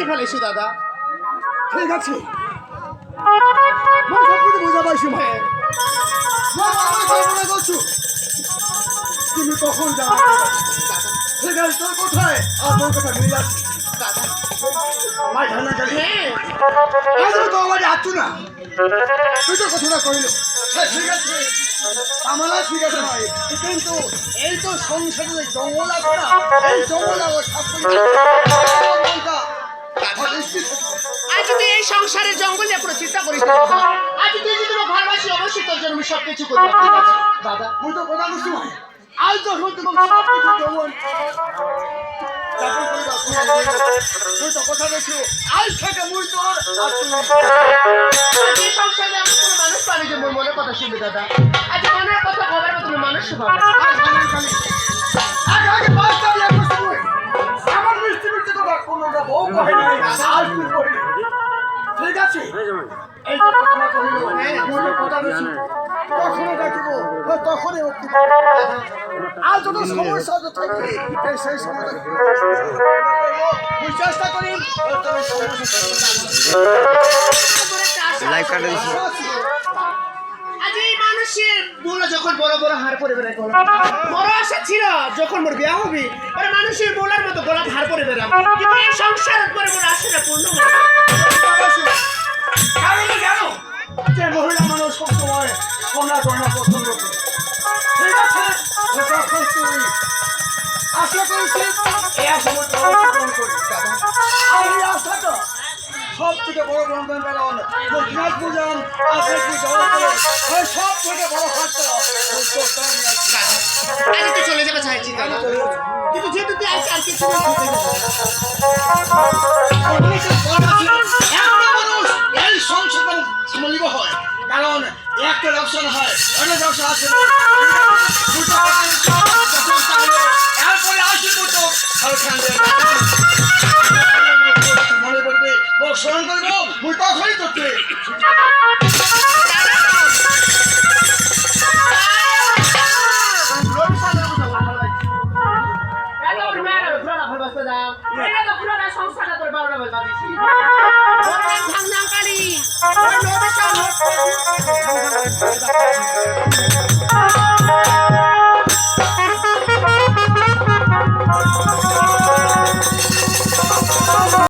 ভালোবাসি ফেলেছি দাদা। ঠিক আছে। কিছু বুঝা পাইছি করছ? তুমি কখন যাবে ঠিক আছে তোর কোথায়? আর তোর কথা যাচ্ছি। মা ঝানা গেলে হ্যাঁ। তো আমার যাচ্ছ না তুই তো কথাটা কইল। হ্যাঁ, ঠিক আছে। আমার ঠিক আছে ভাই কিন্তু এই তো সংসারে জঙ্গল আছে না এই জঙ্গল আমার আজ তুই এই সংসারের জঙ্গল চিন্তা করিস আজ তুই যদি আমার ভালোবাসি অবশ্যই তোর জন্য আমি সব কিছু করব দাদা মুই তো কথা বলছি ভাই আজ তো সত্যি কথা সব কিছু জঙ্গল তারপর কইরা তুই তো কথা বলছি। আজ থেকে মুই তোর আর এই সংসারে আমি কোনো মানুষ পাবি যে মোর মনের কথা শুনবি দাদা। আজ মনের কথা খবর মতো মানুষ আজ ঠিক আছে এই। ডাকিব, তখনই মুক্তি আর যত সমস্যা থাকবে সেই সময়টা চেষ্টা করি লাইভ কাটা আজ এই বড় যখন বড় বড় হার পরে বেড়ায় গলা বড় আশা ছিল যখন মোর বিয়া হবে ওরা মানুষের বলার মতো গলা হার পরে বেড়াম কিন্তু এই সংসার করে মোর আশাটা পূর্ণ। কারণ জানো যে মহিলা মানুষ সবসময় সোনা গয়না পছন্দ করে। আশা করেছিস এই আশা থেকে বড় বন্ধন কারণ লোকনাথ পূজন আশা কি জল সব থেকে বড় আমি আছি। চলে যাবে চাইছি কিন্তু যেহেতু তুই আর কিছু না খেতে হবে। অনেকের বড় আছে, একটা মানুষ এই সংসারে সামলিব হয়। কারণ একটা ব্যবসা হয় অনেক ব্যবসা আছে। মেয়ে না, পুরানা এটা তো পুরানা সংসারটা তোর বারোটা বেলা দিছি। ওর নাম